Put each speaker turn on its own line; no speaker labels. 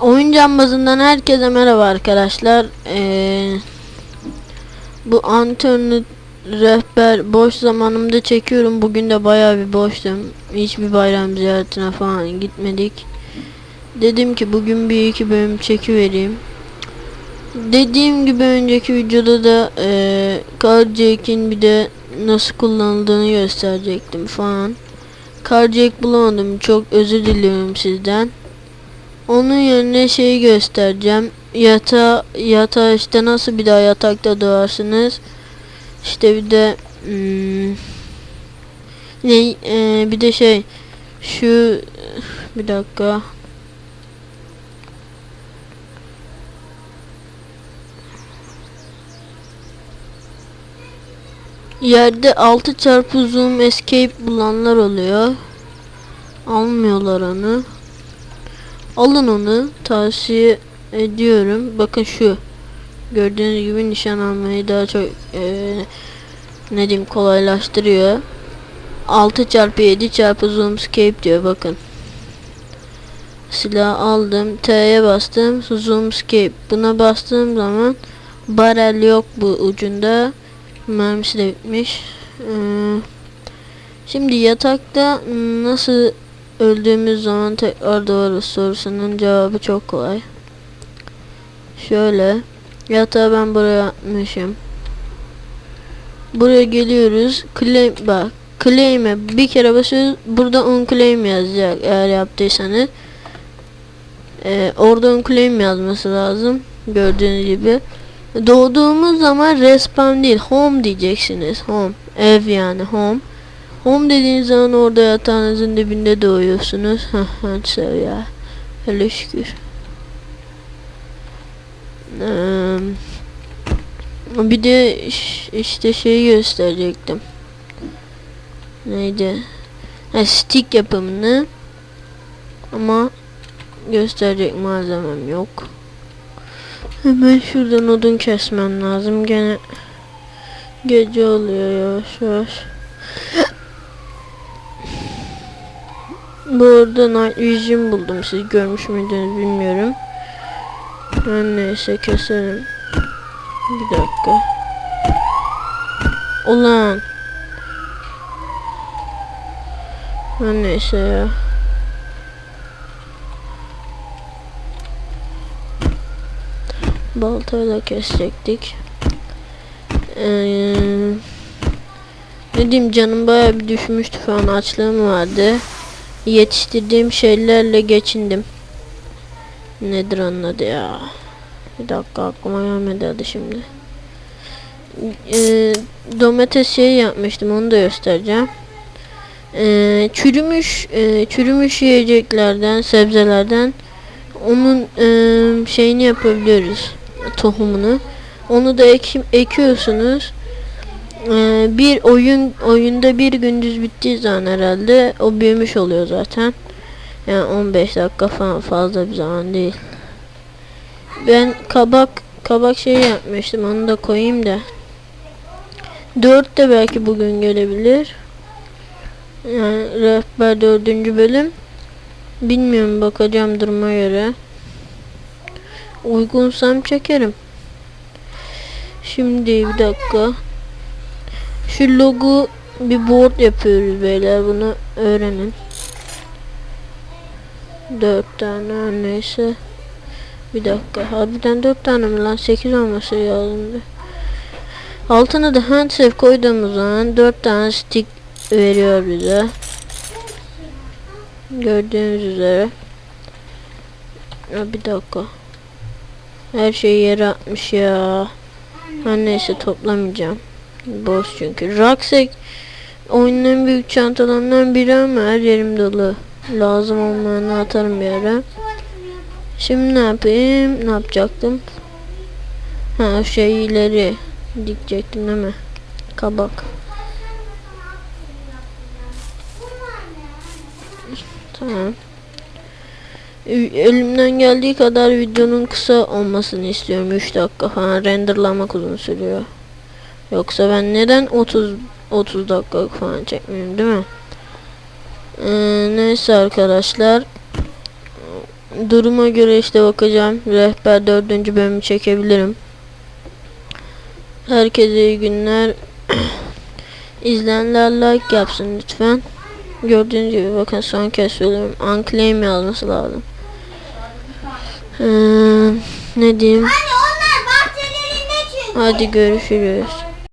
Oyun cambazından herkese merhaba arkadaşlar. Ee, bu antrenör rehber boş zamanımda çekiyorum. Bugün de bayağı bir boştum. Hiçbir bayram ziyaretine falan gitmedik. Dedim ki bugün bir iki bölüm çekivereyim. Dediğim gibi önceki videoda da ee, Carjack'in bir de nasıl kullanıldığını gösterecektim falan. Carjack bulamadım. Çok özür diliyorum sizden. Onun yerine şeyi göstereceğim. Yata yata işte nasıl bir daha yatakta doğarsınız. İşte bir de hmm, ne e, bir de şey şu bir dakika. Yerde 6 çarpı zoom escape bulanlar oluyor. Almıyorlar onu. Alın onu tavsiye ediyorum. Bakın şu. Gördüğünüz gibi nişan almayı daha çok eee ne diyeyim kolaylaştırıyor. 6 çarpı 7 çarpı zoomscape diyor bakın. Silah aldım. T'ye bastım. Zoomscape. Buna bastığım zaman barel yok bu ucunda. Mermisi de bitmiş. Ee, şimdi yatakta nasıl öldüğümüz zaman tekrar doğru sorusunun cevabı çok kolay. Şöyle yatağı ben buraya atmışım. Buraya geliyoruz. Claim bak. Claim'e bir kere basıyoruz. Burada on claim yazacak eğer yaptıysanız. Ee, orada on claim yazması lazım. Gördüğünüz gibi. Doğduğumuz zaman respawn değil home diyeceksiniz. Home. Ev yani home. Home dediğiniz zaman orada yatağınızın dibinde doğuyorsunuz. Hah ya. Hele şükür. Ee, bir de iş- işte şeyi gösterecektim. Neydi? Ha, stick yapımını. Ama gösterecek malzemem yok. Hemen şuradan odun kesmem lazım. Gene gece oluyor yavaş yavaş. Bu arada Night Vision buldum. Siz görmüş müydünüz bilmiyorum. Her neyse keselim. Bir dakika. Ulan. Her neyse ya. Baltayla kesecektik. Ee, ne diyeyim canım bayağı bir düşmüştü falan açlığım vardı. Yetiştirdiğim şeylerle geçindim. Nedir onun adı ya? Bir dakika aklıma gelmedi adı şimdi. Ee, domates şey yapmıştım onu da göstereceğim. Ee, çürümüş e, çürümüş yiyeceklerden sebzelerden onun e, şeyini yapabiliyoruz tohumunu. Onu da ek, ekiyorsunuz. Ee, bir oyun oyunda bir gündüz bittiği zaman herhalde o büyümüş oluyor zaten. Yani 15 dakika falan fazla bir zaman değil. Ben kabak kabak şey yapmıştım onu da koyayım da. 4 de belki bugün gelebilir. Yani rehber 4. bölüm. Bilmiyorum bakacağım duruma göre. Uygunsam çekerim. Şimdi bir dakika. Şu logo bir board yapıyoruz beyler bunu öğrenin. Dört tane neyse. Bir dakika harbiden dört tane mi lan sekiz olması lazımdı. Altına da handsafe koyduğumuz zaman dört tane stick veriyor bize. Gördüğünüz üzere. Ya bir dakika. Her şeyi yere atmış ya. Her neyse toplamayacağım. Boş çünkü. Rucksack oyunun en büyük çantalarından biri ama her yerim dolu. Lazım olmayanı atarım bir yere. Şimdi ne yapayım? Ne yapacaktım? Ha o şeyleri dikecektim değil mi? Kabak. Tamam. Elimden geldiği kadar videonun kısa olmasını istiyorum. 3 dakika falan renderlamak uzun sürüyor. Yoksa ben neden 30 30 dakika falan çekmiyorum değil mi? Ee, neyse arkadaşlar. duruma göre işte bakacağım. Rehber dördüncü bölümü çekebilirim. Herkese iyi günler. İzleyenler like yapsın lütfen. Gördüğünüz gibi bakın son kez söylüyorum. Unclaim yazması lazım. Ee, ne diyeyim? Hadi görüşürüz.